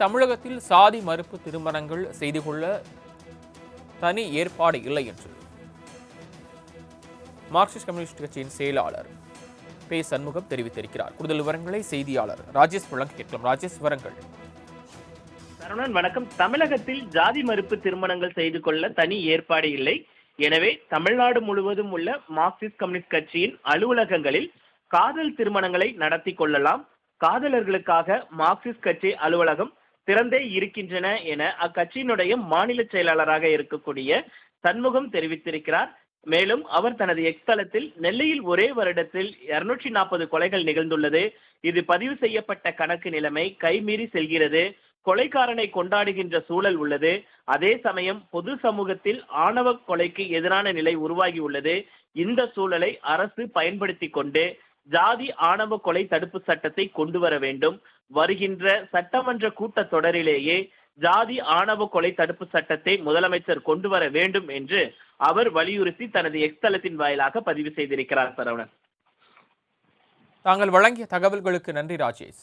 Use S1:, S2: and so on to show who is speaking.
S1: தமிழகத்தில் சாதி மறுப்பு திருமணங்கள் செய்து கொள்ள தனி ஏற்பாடு இல்லை என்று மார்க்சிஸ்ட் கம்யூனிஸ்ட் கட்சியின் செயலாளர் பே சண்முகம் தெரிவித்திருக்கிறார். கூடுதல் விவரங்களை செய்தியாளர் ராஜேஷ் வழங்க கேட்கலாம். ராஜேஷ் விவரங்கள்.
S2: சரவணன் வணக்கம். தமிழகத்தில் ஜாதி மறுப்பு திருமணங்கள் செய்து கொள்ள தனி ஏற்பாடு இல்லை. எனவே தமிழ்நாடு முழுவதும் உள்ள மார்க்சிஸ்ட் கம்யூனிஸ்ட் கட்சியின் அலுவலகங்களில் காதல் திருமணங்களை நடத்தி கொள்ளலாம். காதலர்களுக்காக மார்க்சிஸ்ட் கட்சி அலுவலகம் திறந்தே இருக்கின்றன என அக்கட்சியினுடைய மாநில செயலாளராக இருக்கக்கூடிய சண்முகம் தெரிவித்திருக்கிறார். மேலும் அவர் தனது எக்ஸ் தளத்தில் நெல்லையில் ஒரே வருடத்தில் இருநூற்றி நாற்பது கொலைகள் நிகழ்ந்துள்ளது. இது பதிவு செய்யப்பட்ட கணக்கு நிலைமை கைமீறி செல்கிறது. கொலைக்காரனை கொண்டாடுகின்ற சூழல் உள்ளது. அதே சமயம் பொது சமூகத்தில் ஆணவ கொலைக்கு எதிரான நிலை உருவாகி உள்ளது. இந்த சூழலை அரசு பயன்படுத்தி கொண்டு ஜாதி ஆணவ கொலை தடுப்பு சட்டத்தை கொண்டு வர வேண்டும். வருகின்ற சட்டமன்ற கூட்டத் தொடரிலேயே ஜாதி ஆணவ கொலை தடுப்பு சட்டத்தை முதலமைச்சர் கொண்டு வர வேண்டும் என்று அவர் வலியுறுத்தி தனது எக்ஸ்தலத்தின் வாயிலாக பதிவு செய்திருக்கிறார் சரவணன்.
S1: தாங்கள் வழங்கிய தகவல்களுக்கு நன்றி ராஜேஷ்.